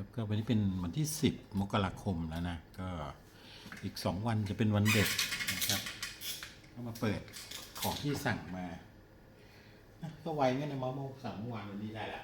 ครับก็วันนี้เป็นวันที่ 10 มกราคมแล้วนะ ก็อีก 2 วันจะเป็นวันเด็กนะครับก็มาเปิดของที่สั่งมานะก็ไวเงี้ยนะมอมสั่งเมื่อวานวันนี้ได้ละ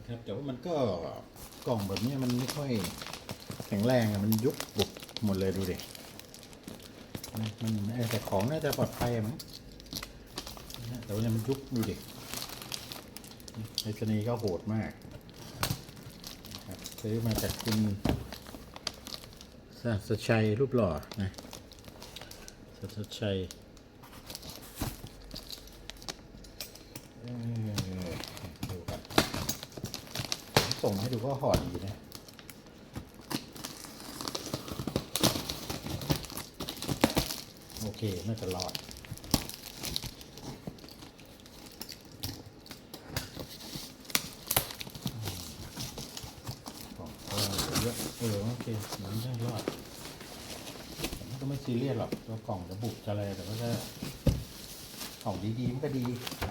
นะครับแต่ว่ามันก็กล่องแบบนี้มันไม่ค่อยแข็งแรงอะมันยุบบุบหมดเลยดูดิมันแต่ของน่าจะปลอดภัยมั้งแต่ว่ามันยุบดูดิไอชนีก็โหดมากครับซื้อมาจากคุณสัสชัยรูปหล่อนะสัสชัยเออดูกัน ส่งให้ดูก็ห่อดีนะโอเคน่าจะรอดของเยอะเออโอเคมันได้รอดแต่มันก็ไม่ซีเรียสหรอกตัวกล่องจะบุกจะอะไรแต่ว่าถ้ากล่องดีๆมันก็ดี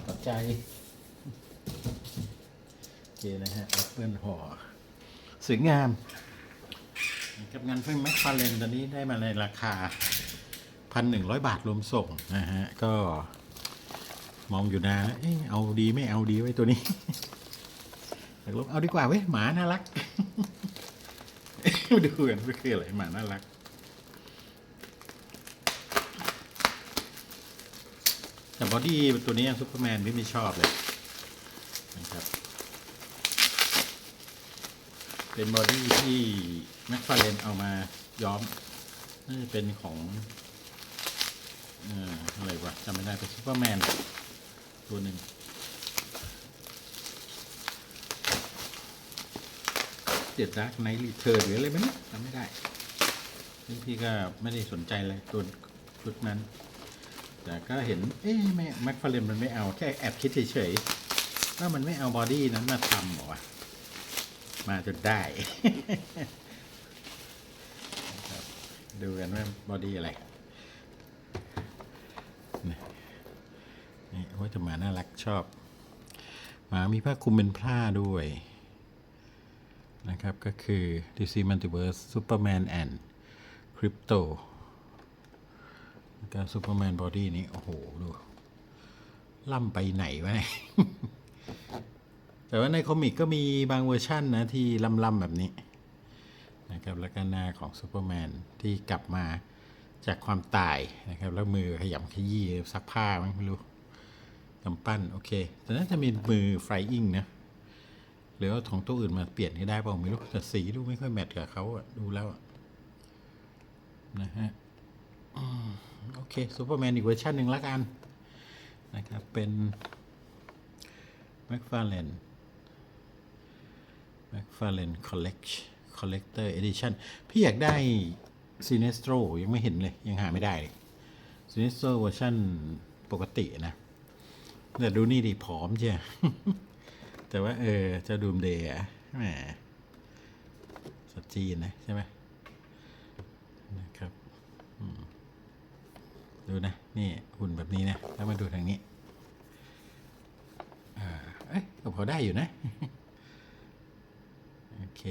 ต่อใจ เคนะฮะแอปเปิลห่อสวยงามกับงานเพิ่งแมคฟาเรนตอนนี้ได้มาในราคาพันหนึ่งร้อยบาทรวมส่งนะฮะ ก็มองอยู่นะเอ๊ะเอาดีไม่เอาดีไว้ตัวนี้อยากลบเอาดีกว่าเว้ย หมาน่ารัก ดูกันว่าคืออะไรหมาน่ารักแต่บอดี้ตัวนี้ซูเปอร์แมนไม่ชอบเลยนะครับ เป็นบอดี้ที่แมคฟาเรนเอามาย้อมน่าจะเป็นของอะไรวะจำไม่ได้เป็นซูเปอร์แมนตัวหนึ่งเจ็ดดักไนท์รีเทิร์นหรืออะไรไหมนะจำไม่ได้ซึ่งพี่ก็ไม่ได้สนใจเลยตัวชุดนั้น แต่ก็เห็น เอ๊ะไม่แมคฟาเรนมันไม่เอาแค่แอบคิดเฉยๆว่ามันไม่เอาบอดี้นั้นมาทำหรอวะ มาจนได้ ดูกันว่าบอดี้อะไรนี่นี่โอ้ยแต่หมาน่ารักชอบหมามีผ้าคลุมเป็นผ้าด้วย นะครับ ก็คือ DC Multiverse Superman and Crypto การ Superman Body นี้ โอ้โห ดู ล่ำไปไหนวะเนี่ย แต่ว่าในคอมิกก็มีบางเวอร์ชั่นนะที่ล่ำๆแบบนี้นะครับแล้วก็หน้าของซูเปอร์แมนที่กลับมาจากความตายนะครับแล้วมือขยำขยี้ซักผ้ามั้งไม่รู้กำปั้นโอเคแต่น่าจะมีมือไฟอิงนะหรือว่าของตัวอื่นมาเปลี่ยนให้ได้เปล่าไม่รู้แต่สีดูไม่ค่อยแมทกับเขาอะดูแล้วนะฮะโอเคซูเปอร์แมนอีกเวอร์ชันหนึ่งละกันนะครับเป็น McFarlane McFarlane Collect Collector Edition พี่อยากได้ Sinestro ยังไม่เห็นเลย ยังหาไม่ได้เลย Sinestro เวอร์ชันปกตินะ แต่ดูนี่ดิผอมเชียแต่ว่าเออจะดูมเดย์อะแหมสัตว์จีนนะใช่ไหมนะครับดูนะ นี่หุ่นแบบนี้นะ แล้วมาดูทางนี้ เอ้ยก็พอได้อยู่นะ เค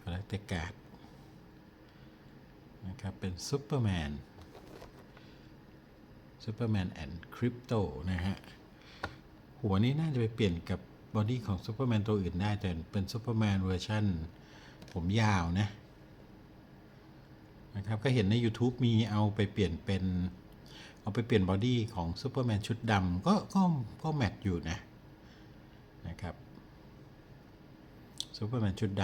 คอลเลกเตการ์ดนะครับ เป็นซูเปอร์แมนซูเปอร์แมนแอนด์คริปโตนะฮะ หัวนี้น่าจะไปเปลี่ยนกับบอดี้ของซูเปอร์แมนตัวอื่นได้ แต่เป็นซูเปอร์แมนเวอร์ชันผมยาวนะนะครับก็เห็นใน YouTube มีเอาไปเปลี่ยนเป็น เอาไปเปลี่ยนบอดี้ของซูเปอร์แมนชุดดำก็ก็ก็แมทอยู่นะนะครับ ซูเปอร์แมนชุดด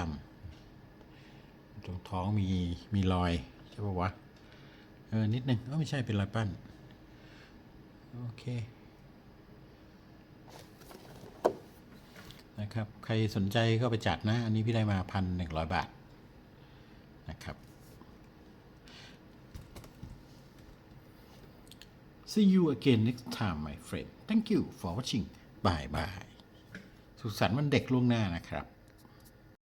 ำตรงท้องมีมีรอยใช่ปะวะ เออ นิดนึงก็ไม่ใช่เป็นรอยปั้น โอเค นะครับ ใครสนใจก็ไปจัดนะ อันนี้พี่ได้มาพันหนึ่งร้อยบาท นะครับ See you again next time my friend Thank you for watching Bye bye สุขสันต์วันเด็กล่วงหน้านะครับ